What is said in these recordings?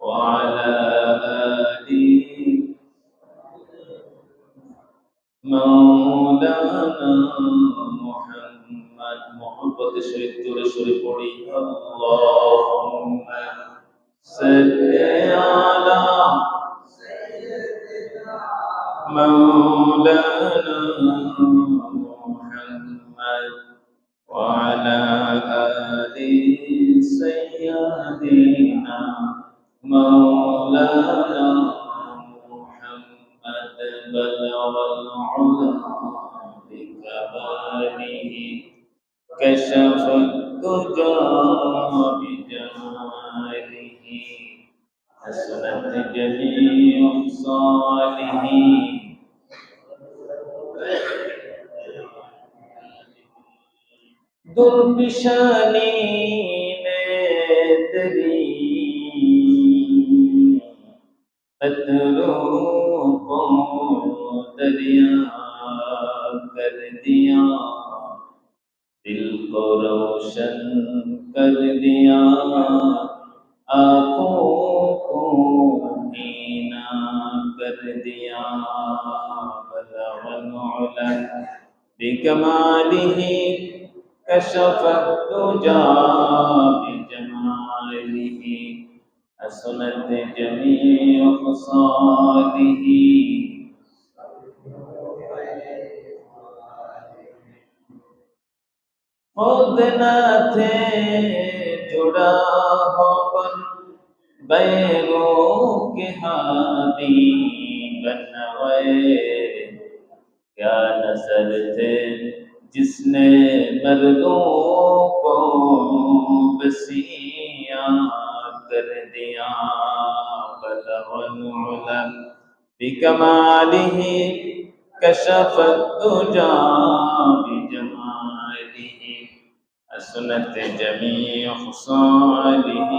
وعلى آله مولانا محمد محبت شريف تور شريف اللهم صل على مولانا كشف الدجى بجماله حسنت جميع خصاله دل بشانی تری پتلوں کو دریا کر دیا دل کو روشن کر دیا آنا کر دیا۔ کمالی کشف تجا جمالی حسنت جمی خصاله۔ خود نہ تھے جڑا ہو پر بیروں کے ہادی بنوے کیا نظر تھے جس نے مردوں کو بسیاں کر دیا؟ بلغ العلم بکمالہ کشف الدجى حسنت جميع خصاله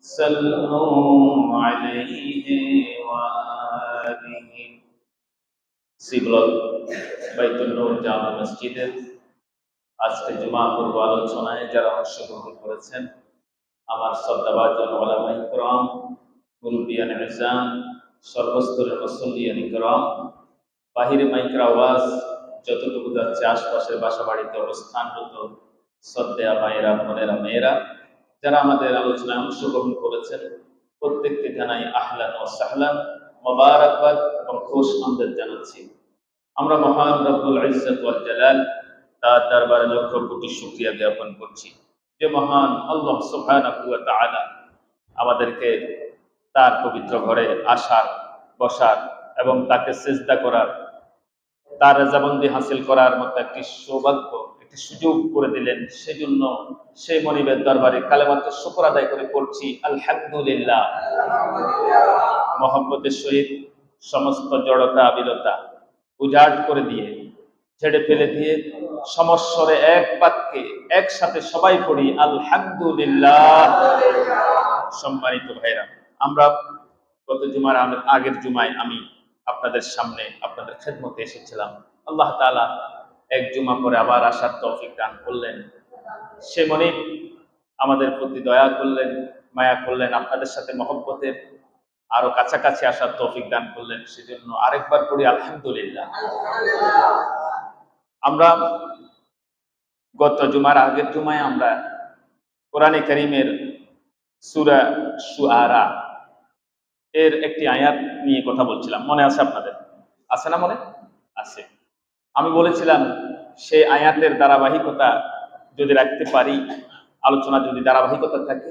صلوا عليه وآله সিবলত বাইতুল নূর জামা মসজিদের আজকে জুমা পূর্ব আলোচনায় যারা অংশগ্রহণ করেছেন আমার শ্রদ্ধাভাজন ওলামা ইকরাম মুরব্বিয়ান ইজাম সর্বস্তরের মুসল্লিয়ান ইকরাম বাহিরে মাইকরা ওয়াজ যতটুকু যাচ্ছে আশপাশের বাসা বাড়িতে অবস্থানরত শ্রদ্ধা মায়েরা বোনেরা, মেয়েরা, যারা আমাদের আলোচনায় অংশগ্রহণ করেছেন, প্রত্যেককে জানাই আহলান ও সাহলান, মোবারকবাদ এবং খুশ আমদাদ জানাচ্ছি। আমরা মহান রব্বুল ইজ্জত ওয়াল জালাল, তার দরবারে লক্ষ কোটি শুকরিয়া জ্ঞাপন করছি যে মহান আল্লাহ সুবহানাহু ওয়া তাআলা আমাদেরকে তার পবিত্র ঘরে আসার, বসার এবং তাকে চেষ্টা করার, তার রেজাবন্দি হাসিল করার মতো একটি সৌভাগ্য একটি সুযোগ করে দিলেন। সেজন্য সেই মনিবের দরবারে কালেমাত্র শুকর আদায় করে পড়ছি, আলহামদুলিল্লাহ। মহব্বতের সহিত সমস্ত জড়তা বিলতা উজাড় করে দিয়ে, ছেড়ে ফেলে দিয়ে সমস্বরে এক বাক্যে একসাথে সবাই পড়ি, আলহামদুলিল্লাহ। সম্মানিত ভাইরা আমরা গত জুমার আগের জুমায় আমি আপনাদের সামনে, আপনাদের খেদমতে এসেছিলাম। আল্লাহ তাআলা এক জুমা পরে আবার আসার তৌফিক দান করলেন। সে মনে আমাদের প্রতি দয়া করলেন, মায়া করলেন, আপনাদের সাথে মহব্বতের আরও কাছাকাছি আসার তৌফিক দান করলেন। সেজন্য আরেকবার পড়ি আলহামদুলিল্লাহ। আমরা গত জুমার আগের জুমায় আমরা কোরআনে করিমের সুরা সুআরা এর একটি আয়াত নিয়ে কথা বলছিলাম। মনে আছে আপনাদের? আছে না মনে? আছে। আমি বলেছিলাম, সেই আয়াতের ধারাবাহিকতা যদি রাখতে পারি, আলোচনা যদি ধারাবাহিকতা থাকে,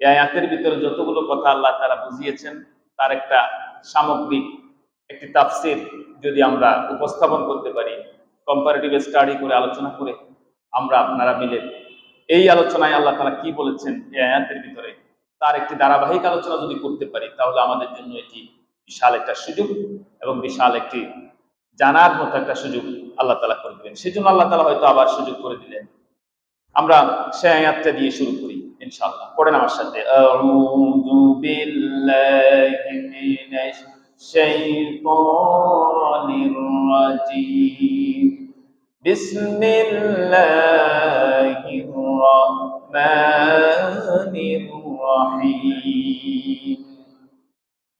এই আয়াতের ভিতরে যতগুলো কথা আল্লাহ তারা বুঝিয়েছেন, তার একটা সামগ্রিক একটি তাফসির যদি আমরা উপস্থাপন করতে পারি কম্পারেটিভ স্টাডি করে, আলোচনা করে, আমরা আপনারা মিলে এই আলোচনায় আল্লাহ তারা কি বলেছেন এই আয়াতের ভিতরে, তার একটি ধারাবাহিক আলোচনা যদি করতে পারি, তাহলে আমাদের জন্য এটি বিশাল একটা সুযোগ এবং বিশাল একটি জানার মতো একটা সুযোগ আল্লাহ তালা করে দিলেন সেই জন্য আল্লাহ তালা হয়তো আবার সুযোগ করে দিলেন আমরা সে আয়াতটা দিয়ে শুরু করি ইনশাআল্লাহ পড়েন আমার সাথে আউযু বিল্লাহি মিনাশ শাইতানির রাজীম বিসমিল্লাহির রহমানির রহিম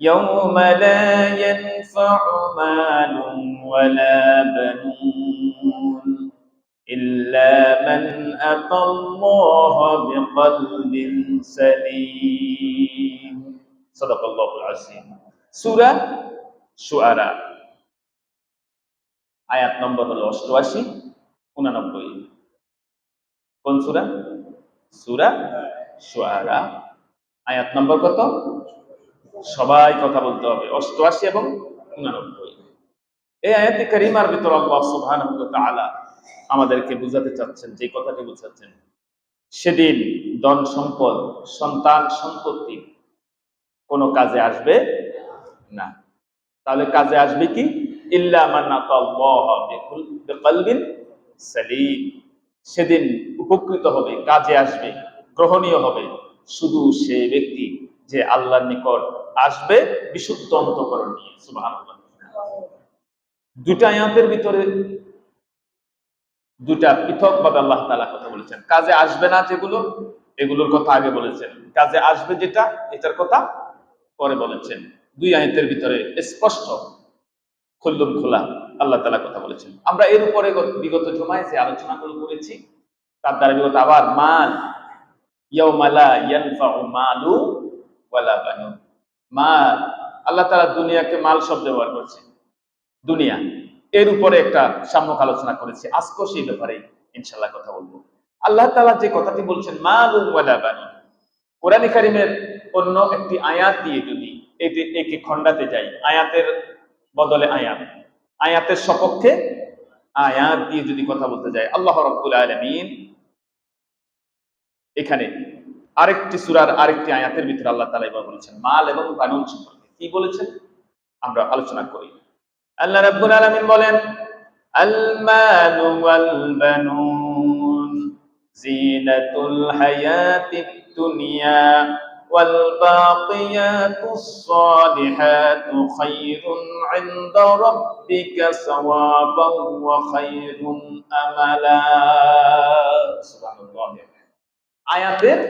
يوم لا ينفع مال ولا بنون إلا من أتى الله بقلب سليم صدق الله العظيم سورة شعراء আয়াত নম্বর হলো অষ্টআশি উনানব্বই কোন সুরা সুরা শুআরা আয়াত নম্বর কত সবাই কথা বলতে হবে অষ্টআশি এবং উনানব্বই এই আয়াতি কারিমার ভিতর আল্লাহ তাআলা আমাদেরকে বুঝাতে চাচ্ছেন, যে কথাটি বুঝাচ্ছেন। সেদিন ধন সম্পদ, সন্তান সন্ততি কোনো কাজে আসবে না। তাহলে কাজে আসবে কি? সেদিন উপকৃত হবে, কাজে আসবে, গ্রহণীয় হবে শুধু সে ব্যক্তি যে আল্লাহর নিকট আসবে বিশুদ্ধ অন্তকরণ নিয়ে, সুবহানাল্লাহ। দুটা আয়াতের ভিতরে দুটা পৃথক ভাবে আল্লাহ তাআলা কথা বলেছেন। কাজে আসবে না যেগুলো, এগুলোর কথা আগে বলেছেন। কাজে আসবে যেটা, এটার কথা পরে বলেছেন। দুই আয়াতের ভিতরে স্পষ্ট খুল্লুম খোলা আল্লাহ তালা কথা বলেছেন। আমরা এর উপরে গত- বিগত জমায় যে আলোচনাগুলো করেছি, তার দ্বারা বিগত আবার মাল মালু মাল, আল্লাহ তাআলা দুনিয়াকে মাল শব্দ ব্যবহার করছে। দুনিয়া। এর উপরে একটা সাম্যক আলোচনা করেছি। আজকেও সেই ব্যাপারে ইনশাল্লাহ কথা বলব। আল্লাহ তাআলা যে কথাটি বলছেন মালু ওয়ালা কোরআন কারিমের অন্য একটি আয়াত দিয়ে যদি এটি একে খণ্ডাতে যাই, আয়াতের বদলে আয়াত। আয়াতের সপক্ষে আয়াত দিয়ে যদি কথা বলতে যাই, আল্লাহ রাব্বুল আলামিন এখানে আরেকটি সুরার আরেকটি আয়াতের ভিতরে আল্লাহ তাআলা এবার বলেছেন, মাল এবং বানুন সম্পর্কে। কি বলেছেন? আমরা আলোচনা করি। আল্লাহ রাব্বুল আলামিন বলেন আল মালু ওয়াল বানুন জিনাতুল হায়াতিদ দুনিয়া ওয়াল বাকিয়াতুস সালিহাতু খায়রুন ইনদা রাব্বিকা সাওয়াবান ওয়া খায়রুন আমালা সুবহানাল্লাহ আয়াতের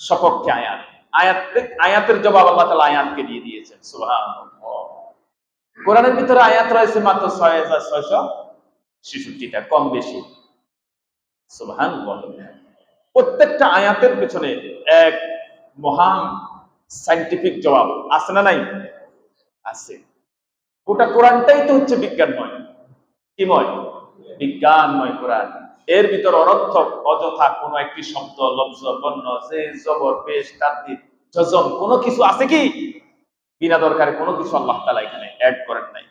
সপক্ষে আয়াত আয়াত আয়াতের জবাব আল্লাহ তাআলা আয়াতকে দিয়ে দিয়েছেন সুবহানাল্লাহ কোরআনের ভিতরে আয়াত রয়েছে মাত্র ছয় হাজার ছয়শো ছেষট্টিটা, কম বেশি। সুবহানাল্লাহ। প্রত্যেকটা আয়াতের পেছনে এক মহান সাইন্টিফিক জবাব আছে না নাই? আছে। গোটা কোরআনটাই তো হচ্ছে বিজ্ঞানময়। কিময়? বিজ্ঞানময় কোরআন। এর ভিতর অনর্থক, অযথা কোন একটি শব্দ, লব্জ, বর্ণ, যে, জবর পেশ তাদ্দিদ যজন কোনো কিছু আছে কি? বিনা দরকারে কোনো কিছু আল্লাহ তালা এখানে অ্যাড করেন নাই।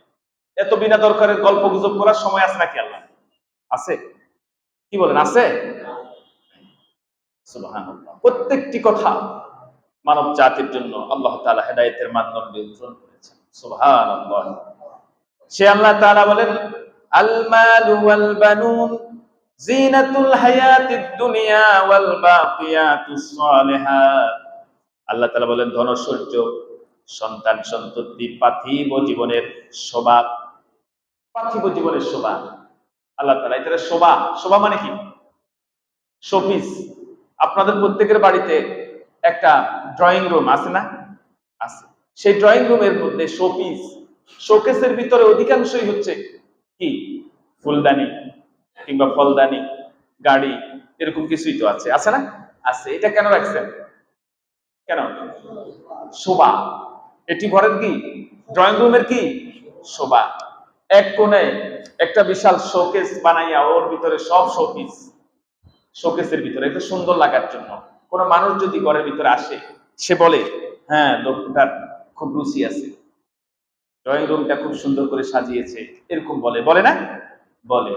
এত বিনা দরকারের গল্প গুজব করার সময় আছে নাকি আল্লাহ? আছে? কি বলেন, আছে। প্রত্যেকটি কথা মানব জাতির জন্য আল্লাহ তাআলা হেদায়েতের মাধ্যমে উজ্জ্বল করেছেন। সুবহানাল্লাহ। সে আল্লাহ তাআলা বলেন বানুন জিনাতুল হায়াতিদ দুনিয়া ওয়াল বাকিয়াতুস সালিহাত আল্লাহ তাআলা বলেন ধনৈশ্বর্য সন্তান সন্ততি পার্থিব জীবনের শোভা পার্থিব জীবনের শোভা। আল্লাহ তাআলা এটা শোভা শোভা মানে কি? শোপিস। আপনাদের প্রত্যেকের বাড়িতে একটা ড্রয়িং রুম আছে না? আছে। সেই ড্রয়িং রুমের মধ্যে শোপিস, শোকেসের ভিতরে অধিকাংশই হচ্ছে কি? ফুলদানি কিংবা ফলদানি, গাড়ি, এরকম কিছুই তো আছে। আছে না? আছে। এটা কেন রাখছেন? কেন? শোভা। এটি ঘরের কি? ড্রয়িং রুমের কি? শোভা। এক কোণে একটা বিশাল শোকেস বানাইয়া ওর ভিতরে সব শোপিস শোকেসের ভিতরে। এটা সুন্দর লাগার জন্য। কোন মানুষ যদি ঘরের ভিতরে আসে, সে বলে হ্যাঁ লোকটার খুব রুচি আছে। ড্রয়িং রুমটা খুব সুন্দর করে সাজিয়েছে। এরকম বলে। বলে না? বলে।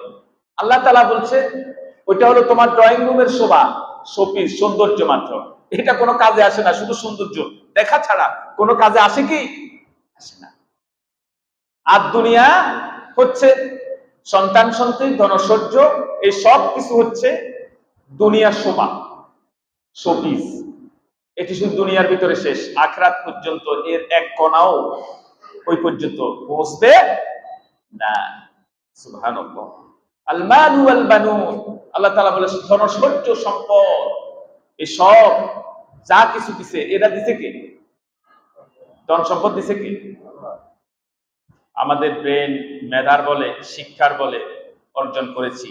আল্লাহ তালা বলছে, ওইটা হলো তোমার ড্রয়িং রুমের শোভা শোপিস সৌন্দর্য মাত্র। এটা কোনো কাজে আসে না, শুধু সৌন্দর্য। দেখা ছাড়া কোনো কাজে আসে কি? আসে না। আর দুনিয়া হচ্ছে সন্তান সন্ততি ধনসহ্য এই সব কিছু হচ্ছে দুনিয়ার শোভা, শোপিস। এটি শুধু দুনিয়ার ভিতরে শেষ, আখরাত পর্যন্ত এর এক কণাও ওই পর্যন্ত পৌঁছবে না। সুবহানাল্লাহ। আল বানুন। আল্লাহ তাআলা বলে ধনসহ্য সম্পদ এই সব যা কিছু দিছে এরা দিছে কে? ধন সম্পদ দিছে কে? আমাদের ব্রেন মেধার বলে শিক্ষার বলে অর্জন করেছি।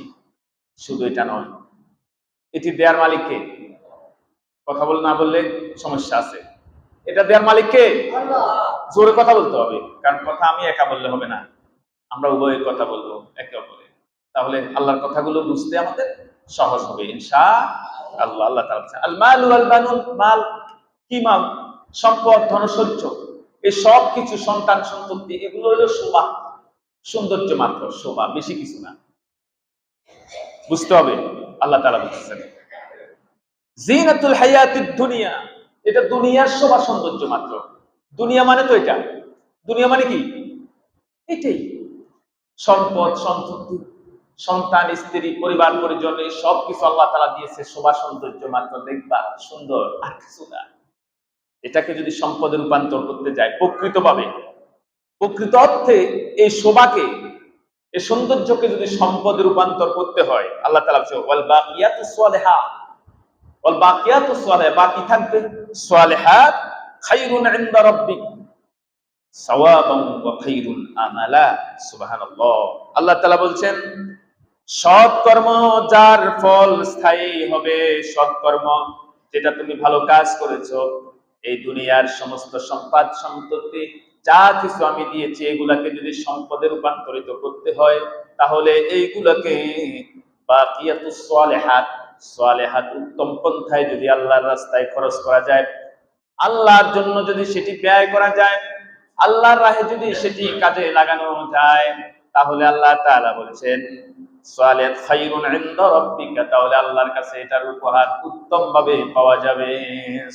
শুধু এটা নয়। এটি দেয়ার মালিককে কথা বল না বললে সমস্যা আছে। এটা দেয়ার মালিককে জোরে কথা বলতে হবে কারণ কথা আমি একা বললে হবে না। আমরা উভয়ের কথা বলব একে অপরে। তাহলে আল্লাহর কথাগুলো বুঝতে আমাদের সহজ হবে ইনশা আল্লাহ। আল্লাহ তাআলা বলছেন, আল মাল বানুন মাল কি মাল? সম্পদ ধনসহ্য এই সব কিছু সন্তান সন্ততি, এগুলো হলো শোভা। সৌন্দর্য মাত্র, শোভা, বেশি কিছু না। বুঝতে হবে, আল্লাহ তাআলা বলতেছেন, জিনাতুল হায়াতিদ দুনিয়া, এটা দুনিয়ার শোভা সৌন্দর্য মাত্র। দুনিয়া মানে তো এটা। দুনিয়া মানে কি? এটাই। সম্পদ, সন্ততি, সন্তান, স্ত্রী, পরিবার, পরিজন, এই সব কিছু আল্লাহ তালা দিয়েছে শোভা সৌন্দর্য মাত্র। দেখবা, সুন্দর, আর কিছু না। এটাকে যদি সম্পদে রূপান্তর করতে যায় প্রকৃতভাবে, প্রকৃত অর্থে এই শোভাকে, এই সৌন্দর্যকে যদি সম্পদে রূপান্তর করতে হয়, আল্লাহ তালা বাকি থাকবে আল্লাহ তাআলা বলছেন সৎকর্ম যার ফল স্থায়ী হবে সৎকর্ম যেটা তুমি ভালো কাজ করেছ এই দুনিয়ার সমস্ত সম্পদ সম্পত্তি যা কিছু আমি দিয়েছি, এগুলাকে যদি সম্পদে রূপান্তরিত করতে হয়, তাহলে এইগুলাকে সালেহাত সালেহাত উত্তম পন্থায় যদি আল্লাহর রাস্তায় খরচ করা যায়, আল্লাহর জন্য যদি সেটি ব্যয় করা যায়, আল্লাহর রাহে যদি সেটি কাজে লাগানো যায়, তাহলে আল্লাহ তাআলা বলেছেন সালেহ খায়রুন ইনদা রাব্বিকা, তাহলে আল্লাহর কাছে এটার উপহার উত্তম ভাবে পাওয়া যাবে।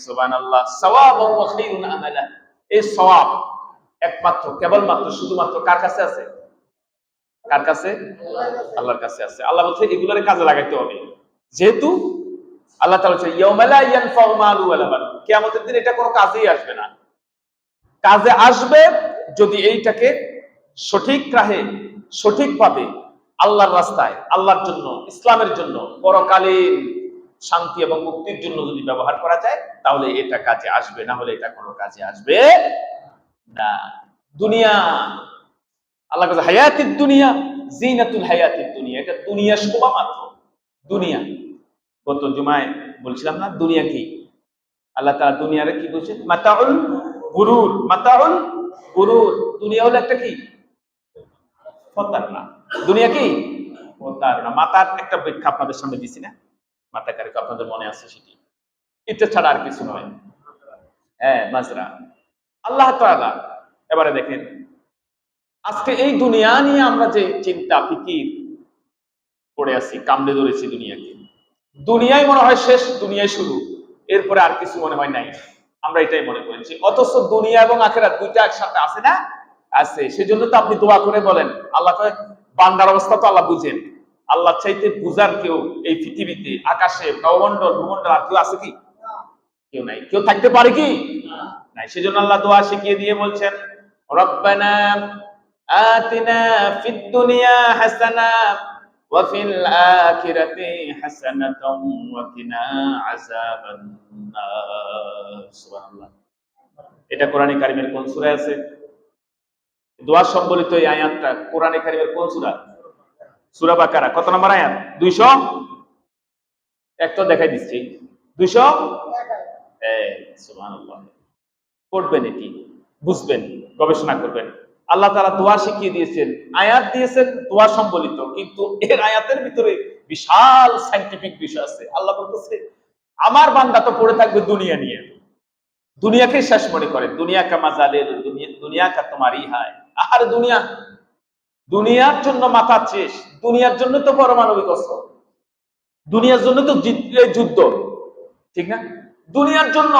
সুবহানাল্লাহ। সাওয়াবু ওয়া খায়রুন আমালা। এই সওয়াব একমাত্র, কেবলমাত্র শুধুমাত্র কার কাছে আছে? কার কাছে? আল্লাহর কাছে আছে। আল্লাহ বলছে, এগুলোর কাজে লাগাইতে হবে। যেহেতু আল্লাহ তাআলা বলছে, ইয়াউমা লা ইয়ানফাউ মালু ওয়ালা বানুন কিয়ামতের দিন এটা কোনো কাজেই আসবে না। কাজে আসবে যদি এইটাকে সঠিক রাহে, সঠিকভাবে আল্লাহর রাস্তায়, আল্লাহর জন্য, ইসলামের জন্য, পরকালীন শান্তি এবং মুক্তির জন্য যদি ব্যবহার করা যায়, তাহলে এটা কাজে আসবে, না হলে এটা কোনো কাজে আসবে না। দুনিয়া, আল্লাহ কাছে হায়াতির দুনিয়া, জিনাতুল হায়াতির দুনিয়া। এটা দুনিয়া শোভা মাত্র দুনিয়া। গত জুমায় বলছিলাম না, দুনিয়া কি? আল্লাহ তাআলা দুনিয়ারে কি বলছেন? মাতাউল গুরুর মাতাউল গুরুর। দুনিয়া হলো একটা কি? প্রতারণা দুনিয়া কি? প্রতারণা মাতার একটা ব্যাখ্যা আপনাদের সামনে দিছি না? মাতা কারিকে আপনাদের মনে আছে সেটি? এটা ছাড়া আর কিছু নয়। হ্যাঁ মাজরা। আল্লাহ তাআলা, এবারে দেখেন, আজকে এই দুনিয়া নিয়ে আমরা যে চিন্তা, ফিকির পড়ে আছি, কামড়ে ধরেছি দুনিয়াকে। দুনিয়ায় মনে হয় শেষ দুনিয়ায় শুরু। এরপরে আর কিছু মনে হয় নাই। আমরা এটাই মনে করেছি অথচ দুনিয়া এবং আখেরাত দুইটা একসাথে আছে না? আছে। সেজন্য তো আপনি দোয়া করে বলেন। আল্লাহ কয় বান্দার অবস্থা তো আল্লাহ বুঝেন। আল্লাহ চাইতে বুঝার কেউ এই পৃথিবীতে, আকাশে, নবমণ্ডল, ভূমণ্ডল, আর কেউ আছে কি? কেউ নাই। কেউ থাকতে পারে কি? নাই। সেজন্য আল্লাহ দোয়া শিখিয়ে দিয়ে বলছেন, রব্বানা আতিনা ফিদ দুনিয়া হাসানা ওয়া ফিল আখিরাতি হাসানাতাও ওয়া কিনা আযাবান নার সুবহানাল্লাহ। এটা কোরআনে কারিমের কোন সূরা আছে? দোয়া সম্বলিত এই আয়াতটা কোরআনে কারিমের কোন সূরা? সূরা বাকারা। কত নম্বর আয়াত? 200 একটা দেখাই দিচ্ছি। 200 এই, সুবহানাল্লাহ। পড়বেন এটি, বুঝবেন, গবেষণা করবেন। আল্লাহ তারা দোয়া শিখিয়ে দিয়েছেন, আয়াত দিয়েছেন, দোয়া সম্বলিত, কিন্তু এর আয়াতের ভিতরে বিশাল সাইন্টিফিক বিষয় আছে। আল্লাহ বলতেছে, আমার বান্দা তো পড়ে থাকবে দুনিয়া নিয়ে। দুনিয়াকে শেষ মনে করে। দুনিয়া কা মাজালের দুনিয়া কা তোমার ইহায় আর দুনিয়া, দুনিয়ার জন্য মাথা শেষ দুনিয়ার জন্য তো পারমাণবিক অস্ত্র, দুনিয়ার জন্য তো যুদ্ধ ঠিক না? দুনিয়ার জন্য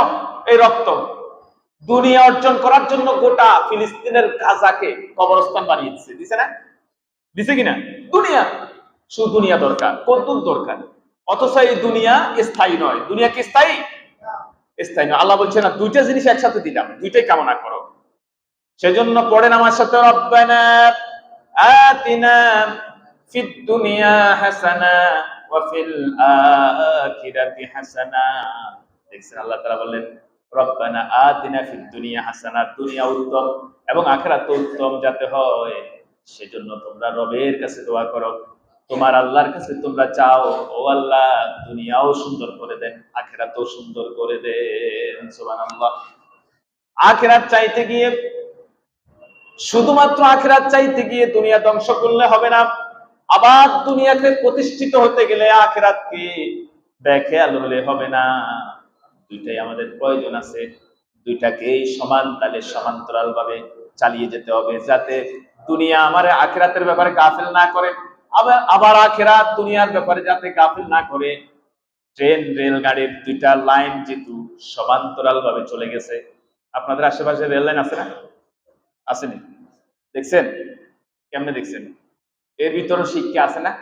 এই রক্ত, দুনিয়া অর্জন করার জন্য গোটা ফিলিস্তিনের গাজাকে কবরস্থান বানিয়ে দিচ্ছে দিছে না? দিছে কিনা? দুনিয়া, শুধু দুনিয়া দরকার কদ্দুর দরকার? অথচ এই দুনিয়া স্থায়ী নয়, দুনিয়া কি স্থায়ী? স্থায়ী নয়, আল্লাহ বলছে না, দুইটা জিনিস একসাথে দিলাম, দুইটাই কামনা করো। সেজন্য পড়েন আমার সাথে, রব্বানা আতিনা ফিদ দুনিয়া হাসানা ওয়া ফিল আখিরাতি হাসানা। দেখছেন আল্লাহ তাআলা বললেন, রব্বানা আতিনা ফিদ দুনিয়া হাসানা, দুনিয়া উত্তম এবং আখিরাত উত্তম যাতে হয়। সেজন্য তোমরা রবের কাছে দোয়া করো। তোমার আল্লাহর কাছে তোমরা চাও, ও আল্লাহ দুনিয়াও সুন্দর করে দেন, আখেরাতও সুন্দর করে দেন, সুবহানাল্লাহ। আখেরাত চাইতে গিয়ে শুধুমাত্র আখেরাত চাইতে গিয়ে দুনিয়া ধ্বংস করলে হবে না। আবার দুনিয়াকে প্রতিষ্ঠিত হতে গেলে আখেরাতকে বেখেয়াল হলে হবে না। দুইটাই আমাদের প্রয়োজন আছে। দুইটাকেই সমান তালে সমান্তরাল ভাবে চালিয়ে যেতে হবে যাতে দুনিয়া আমার আখেরাতের ব্যাপারে গাফিল না করে। আবার আবার আখেরাত দুনিয়ার ব্যাপারে যাতে গাফিল না করে। ট্রেন, রেলগাড়ির দুইটা লাইন যেহেতু সমান্তরাল ভাবে চলে গেছে। আপনাদের আশেপাশে রেল লাইন আছে না? আসেনি। দেখছেন? কেমনে দেখছেন? এর ভিতরে শিক্ষা আছে না?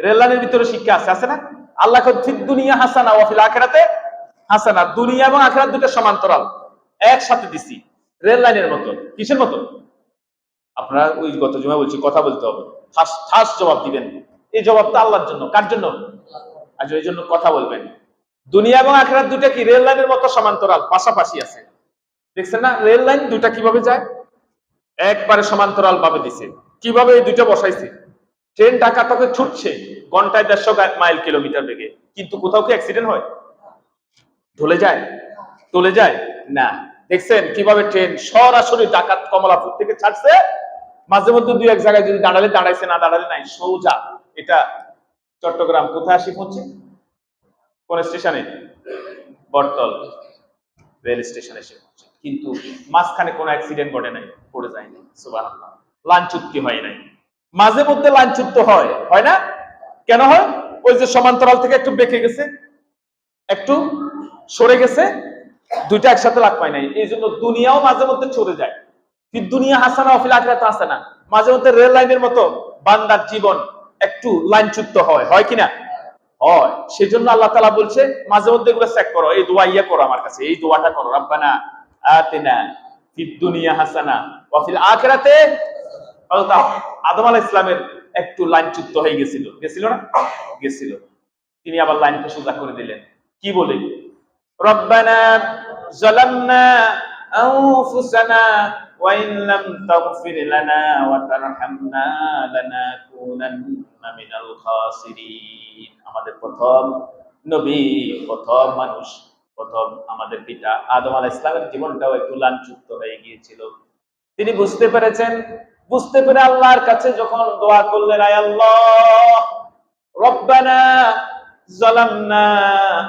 রেল লাইনের ভিতরে শিক্ষা আছে আছে না? আল্লাহ ঠিক দুনিয়া হাসানা ওয়াফিল আখেরাতে হাসানা। দুনিয়া এবং আখেরাত দুটো সমান্তরাল। একসাথে দিছি রেল লাইনের মতো। কিসের মতো? আপনারা ওই গত জমা বলছি, কথা বলতে হবে। ঠাস জবাব দিবেন। এই জবাবটা আল্লাহর জন্য। কার জন্য? আজ এই জন্য কথা বলবেন। দুনিয়া এবং আখেরাত দুটা কি? রেল লাইনের মতো সমান্তরাল, পাশাপাশি আছে। দেখছেন না? রেল লাইন দুটা কীভাবে যায়? একবারে সমান্তরাল ভাবে দিছে। কীভাবে এই দুইটা বসাইছে? ট্রেন ঢাকা থেকে ছুটছে ঘন্টায় দেড়শো মাইল কিলোমিটার বেগে। কিন্তু কোথাও কি অ্যাক্সিডেন্ট হয়? ঢলে যায়? চলে যায়? না। দেখছেন কীভাবে ট্রেন সরাসরি ডাকাত কমলাপুর থেকে ছাড়ছে? মাঝে মধ্যে দুই এক জায়গায় যদি দাঁড়ালে দাঁড়াইছে, না দাঁড়ালে নাই, সোজা। এটা চট্টগ্রাম কোথায় আসি পৌঁছে? কোন স্টেশনে? বটতল রেল স্টেশনে এসে পৌঁছে। কিন্তু মাঝখানে কোনো অ্যাক্সিডেন্ট ঘটে নাই, পড়ে যায়নি সুবহানাল্লাহ। লাঞ্চুক্তি হয় নাই। মাঝে মধ্যে লাঞ্চুত্ব হয় হয় না? কেন হয়? ওই যে সমান্তরাল থেকে একটু বেঁকে গেছে, একটু সরে গেছে, দুইটা একসাথে লাগ পায় নাই। এই জন্য দুনিয়াও মাঝে মধ্যে চলে যায়। দুনিয়া হাসানা অফিল আখরাত হাসানা মাঝে মধ্যে রেল লাইনের মতো বান্দার জীবন একটু লাইনচ্যুত হয়। হয় কিনা? হয়। সেই জন্য আল্লাহ তালা বলছে, মাঝে মধ্যে এগুলো চেক করো। এই দোয়া ইয়া করো আমার কাছে, এই দোয়াটা করো। রাব্বানা আতিনা ফিদ দুনিয়া হাসানা ওয়াফিল আখিরাতে। হযরত আদম আলাইহিস ইসলামের একটু লাইনচ্যুত হয়ে গেছিল না? গেছিল। তিনি আবার লাইনটা সোজা করে দিলেন। কি বলে? রব্বানা জালামনা আনফুসানা ওয়া ইন লাম তাগফির লানা ওয়া তারহামনা লানাকুনান্না মিনাল খাসিরিন। আমাদের প্রথম নবী, প্রথম মানুষ। প্রথম আমাদের পিতা আদম আলাইহিস সালামের জীবনটাও একটু লাঞ্ছুক্ত হয়ে গিয়েছিল। তিনি বুঝতে পেরেছেন, বুঝতে পেরে আল্লাহর কাছে যখন দোয়া করলেন, আয় আল্লাহ, রব্বানা জালামনা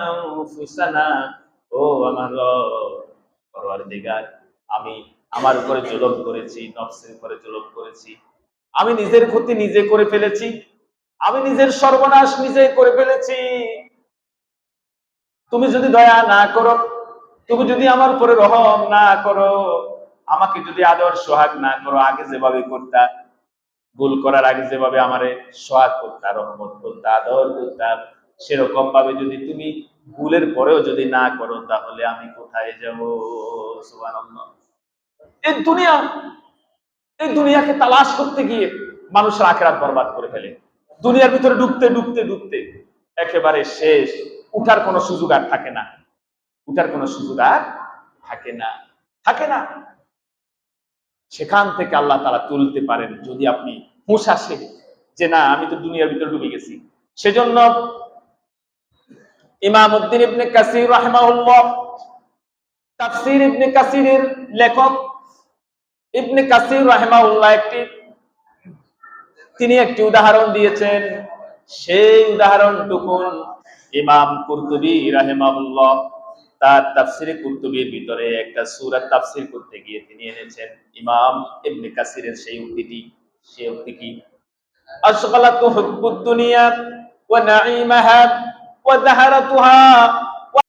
আনফুসানা, ও আমার রব পরদিগার আমি আমার উপরে জুলুম করেছি, নফসের উপরে জুলুম করেছি। আমি নিজের ক্ষতি নিজে করে ফেলেছি, আমি নিজের সর্বনাশ নিজে করে ফেলেছি। তুমি যদি দয়া না করো, তুমি যদি আমার উপরে রহম না করো, আমাকে যদি আদর সোহাগ না করো, আগে যেভাবে করতা, ভুল করার আগে যেভাবে আমারে সোহাগ করতা, রহমত করতা, আদর করতা সেরকম ভাবে যদি তুমি ভুলের পরেও যদি না করো, তাহলে আমি কোথায় যাব? এই দুনিয়া, এই দুনিয়াকে তালাশ করতে গিয়ে মানুষের আখেরাত বরবাদ করে ফেলে। দুনিয়ার ভিতরে ডুবতে ডুবতে ডুবতে একেবারে শেষ। উঠার কোনো সুযোগ আর থাকে না। উঠার কোনো সুযোগ আর থাকে না। থাকে না। সেখান থেকে আল্লাহ তারা তুলতে পারেন যদি আপনি হুঁশ আসে যে না, আমি তো দুনিয়ার ভিতরে ডুবে গেছি। সেজন্য ইমাম উদ্দিন ইবনে কাসির রাহিমাহুল্লাহ, তাফসীর ইবনে কাসিরের লেখক ইবনে কাসির রাহিমাহুল্লাহ একটি, তিনি একটি উদাহরণ দিয়েছেন। সেই উদাহরণটুকুন ইমাম কুরতুবি রাহেমাবুল্লাহ তার তাফসিরে কুরতুবির ভিতরে একটা সুরাত তাফসির করতে গিয়ে তিনি এনেছেন ইমাম ইবনে কাসিরের সেই উক্তিটি। সেই উক্তি কি আশগালাতু হুব্বুদ দুনিয়া ওয়া নাঈমাহা ওয়া যাহারাতুহা